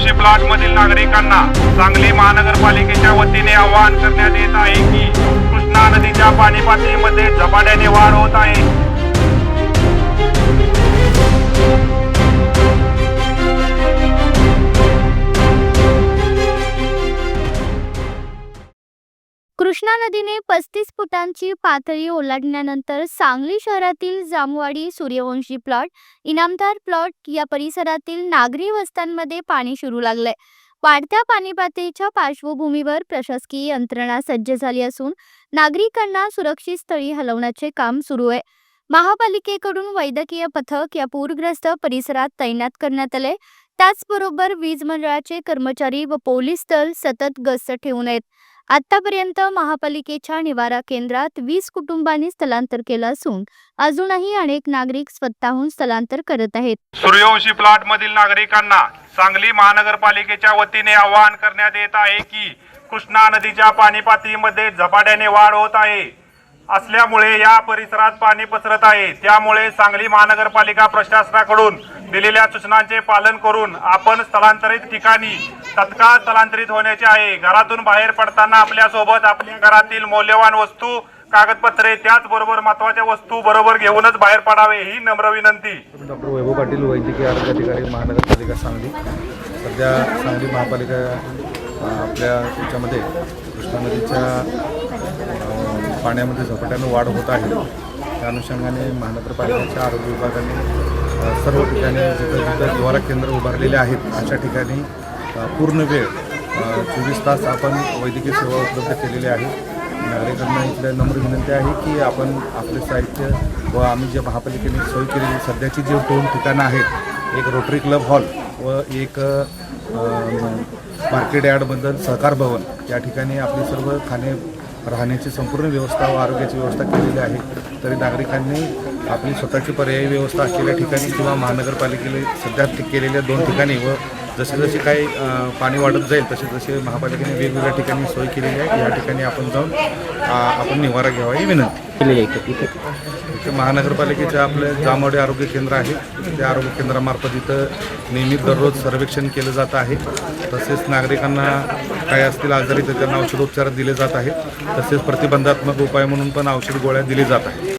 Suryavanshi plot मधील नागरिकांना सांगली महानगरपालिकेच्या वतीने आवाहन करण्यात येत आहे की कृष्णा नदीच्या पाणी पातळीमध्ये झपाट्याने वाढ होत कृष्णा नदीने पस्तीस फुटांची पातळी ओलांडल्यानंतर सांगली शहरातील जामवाडी सूर्यवंशी प्लॉट इनामदार प्लॉट या परिसरातील नागरी वस्त्यांमध्ये पाणी शिरू लागलंय. वाढत्या पाणी पातळीच्या पार्श्वभूमीवर प्रशासकीय यंत्रणा सज्ज झाली असून नागरिकांना सुरक्षित स्थळी हलवण्याचे काम सुरू आहे. महापालिकेकडून वैद्यकीय पथक या पूरग्रस्त परिसरात तैनात करण्यात आले त्याचबरोबर वीज मंडळाचे कर्मचारी व पोलीस दल सतत गस्त ठेवून आहेत. आतापर्यंत महापालिकेच्या निवारा केंद्रात वीस कुटुंबांनी स्थलांतर केलं असून अजूनही अनेक नागरिक स्वतःहून स्थलांतर करत आहेत. सूर्यवंशी प्लॉट मधील नागरिकांना सांगली महानगरपालिकेच्या वतीने आवाहन करण्यात येत आहे की कृष्णा नदीच्या पाणी पातळीमध्ये झपाट्याने वाढ होत आहे. असल्यामुळे या परिसरात पाणी पसरत आहे. त्यामुळे सांगली महानगरपालिका प्रशासनाकडून दिलेल्या सूचनांचे पालन करून आपण स्थलांतरित ठिकाणी तत्काळ स्थलांतरित होण्याचे आहे. घरातून बाहेर पडताना आपल्यासोबत आपल्या घरातील मौल्यवान वस्तू कागदपत्रे त्याचबरोबर महत्त्वाच्या वस्तू बरोबर घेऊनच बाहेर पडावे ही नम्र विनंती. डॉक्टर वैभव पाटील वैद्यकीय आरोग्य अधिकारी महानगरपालिका सांगली. सध्या सांगली महापालिका आपल्या याच्यामध्ये कृष्णा नदीच्या पाण्यामध्ये झपाट्यानं वाढ होत आहे. त्या अनुषंगाने महानगरपालिकेच्या आरोग्य विभागाने सर्व ठिकाणी जिथं जिथं निवारा केंद्र उभारलेले आहेत अशा ठिकाणी पूर्ण वेळ चोवीस तास आपण वैद्यकीय सेवा उपलब्ध केलेली आहे. नागरिकांना इथल्या नम्र विनंती आहे की आपण आपले साहित्य व आम्ही जे महापालिकेने सोय केलेली सध्याची जी दोन ठिकाणं आहेत एक रोटरी क्लब हॉल व एक मार्केट यार्डबद्दल सहकार भवन या ठिकाणी आपली सर्व खाणे राहण्याची संपूर्ण व्यवस्था व आरोग्याची व्यवस्था केलेली आहे. तरी नागरिकांनी आपली स्वतःची पर्यायी व्यवस्था असलेल्या ठिकाणी किंवा महानगरपालिकेने सध्या केलेल्या दोन ठिकाणी व जसे जसे काही पाणी वाढत जाईल तसे तसे महापालिकेने वेगवेगळ्या ठिकाणी सोय केलेली आहे. या ठिकाणी आपण जाऊन आपण निवारा घ्यावा ही विनंती. केली आहे इथे इथे महानगरपालिकेचे आपले जामवाडी आरोग्य केंद्र आहे. त्या आरोग्य केंद्रामार्फत इथं नियमित दररोज सर्वेक्षण केलं जात आहे. तसेच नागरिकांना काही असतील आजारी तर त्यांना औषधोपचार दिले जात आहेत. तसेच प्रतिबंधात्मक उपाय म्हणून पण औषध गोळ्या दिली जात आहेत.